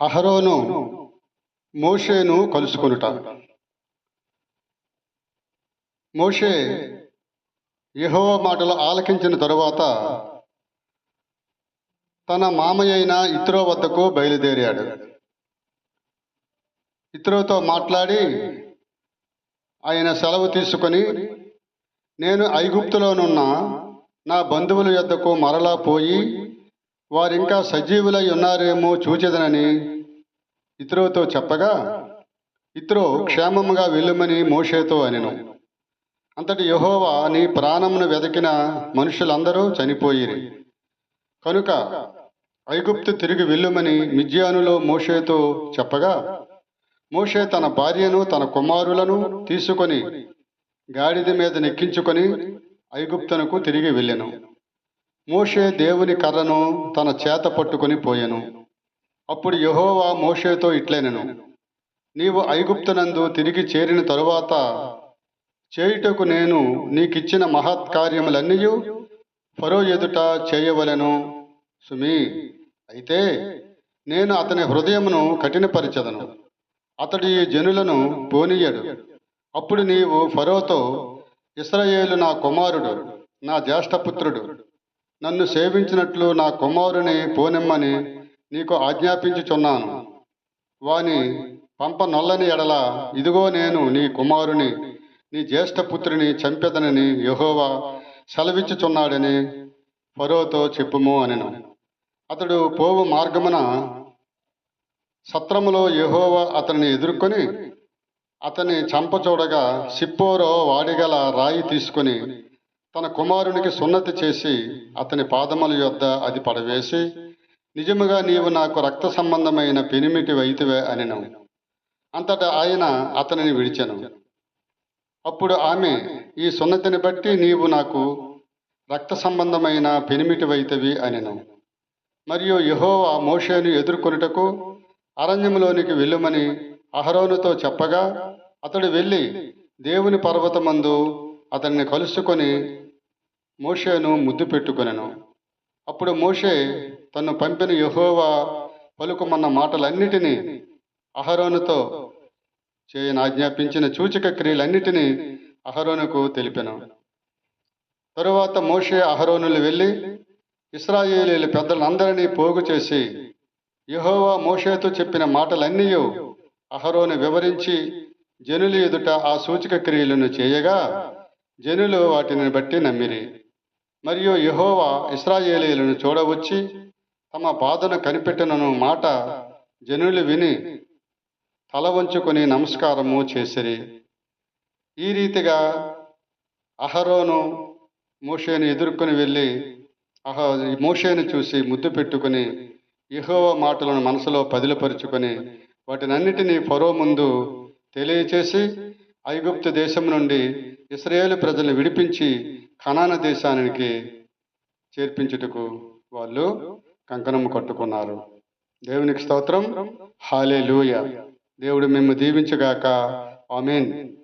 అహరోను మోషేను కలుసుకొనుట. మోషే యెహోవా మాటలు ఆలకించిన తరువాత తన మామయ్యైన ఇత్రో వద్దకు బయలుదేరాడు. ఇత్రోతో మాట్లాడి ఆయన సెలవు తీసుకొని నేను ఐగుప్తులోనున్న నా బంధువుల యొద్దకు మరలా పోయి వారింకా సజీవులై ఉన్నారేమో చూచెదనని ఇత్రోతో చెప్పగా ఇత్రో క్షేమముగా వెళ్ళుమని మోషేతో అనెను. అంతటి యెహోవా నీ ప్రాణమును వెదకిన మనుషులందరూ చనిపోయిరి. కనుక ఐగుప్తు తిరిగి వెళ్ళుమని మిజ్యానులో మోషేతో చెప్పగా మోషే తన భార్యను తన కుమారులను తీసుకొని గాడిద మీద నెక్కించుకొని ఐగుప్తునకు తిరిగి వెళ్ళెను. మోషే దేవుని కర్రను తన చేత పట్టుకొని పోయెను. అప్పుడు యెహోవా మోషేతో ఇట్లెనెను నీవు ఐగుప్తునందు తిరిగి చేరిన తరువాత చేయుటకు నేను నీకిచ్చిన మహత్కార్యములన్నీ ఫరో ఎదుట చేయవలెను సుమి. అయితే నేను అతని హృదయమును కఠినపరిచదను. అతడు ఈ జనులను పోనీయడు. అప్పుడు నీవు ఫరోతో ఇస్రాయేలు నా కుమారుడు నా జ్యేష్ఠపుత్రుడు నన్ను సేవించినట్లు నా కుమారుని పోనిమ్మని నీకు ఆజ్ఞాపించుచున్నాను. వాని పంప నొల్లని ఎడల ఇదిగో నేను నీ కుమారుని నీ జ్యేష్ఠపుత్రుని చంపెదనని యహోవా సెలవిచ్చుచున్నాడని ఫరోతో చెప్పుము అనెను. అతడు పోవు మార్గమున సత్రములో యహోవా అతనిని ఎదుర్కొని అతని చంపచూడగా సిప్పోరో వాడిగల రాయి తీసుకొని తన కుమారునికి సున్నతి చేసి అతని పాదముల యొద్ద అది పడవేసి నిజముగా నీవు నాకు రక్త సంబంధమైన పెనిమిటి వైతివే అనిను అంతటా ఆయన అతనిని విడిచెను. అప్పుడు ఆమె ఈ సున్నతిని బట్టి నీవు నాకు రక్త సంబంధమైన పెనిమిటి వైతవి అనిను మరియు యహోవా మోషేను ఎదుర్కొనుటకు అరణ్యంలోనికి వెళ్ళుమని అహరోనుతో చెప్పగా అతడు వెళ్ళి దేవుని పర్వతమందు అతన్ని కలుసుకొని మోషేను ముద్దు పెట్టుకొనెను. అప్పుడు మోషే తను పంపిన యహోవా పలుకుమన్న మాటలన్నిటినీ అహరోనుతో చేయని ఆజ్ఞాపించిన సూచక క్రియలన్నిటినీ అహరోనుకు తెలిపెను. తరువాత మోషే అహరోనులు వెళ్ళి ఇస్రాయేలీల పెద్దలందరినీ పోగు చేసి యహోవా మోషేతో చెప్పిన మాటలన్నీ అహరోను వివరించి జనుల ఎదుట ఆ సూచక క్రియలను చేయగా జనులు వాటిని బట్టి నమ్మిరి. మరియు యహోవా ఇస్రాయేలీలను చూడవచ్చి తమ బాధను కనిపెట్టనను మాట జనులు విని తల వంచుకొని నమస్కారము చేసిరి. ఈ రీతిగా అహరోను మోషేను ఎదుర్కొని వెళ్ళి అహ మోషేను చూసి ముద్దు పెట్టుకుని యెహోవా మాటలను మనసులో పదిలపరుచుకొని వాటినన్నిటినీ ఫరో ముందు తెలియచేసి ఐగుప్తు దేశం నుండి ఇస్రాయేల్ ప్రజలను విడిపించి ఖనాన దేశానికి చేర్పించుటకు వాళ్ళు కంకణం కట్టుకున్నారు. దేవునికి స్తోత్రం. హాలే లూయ దేవుడు మేము దీవించగాక. ఆమెన్.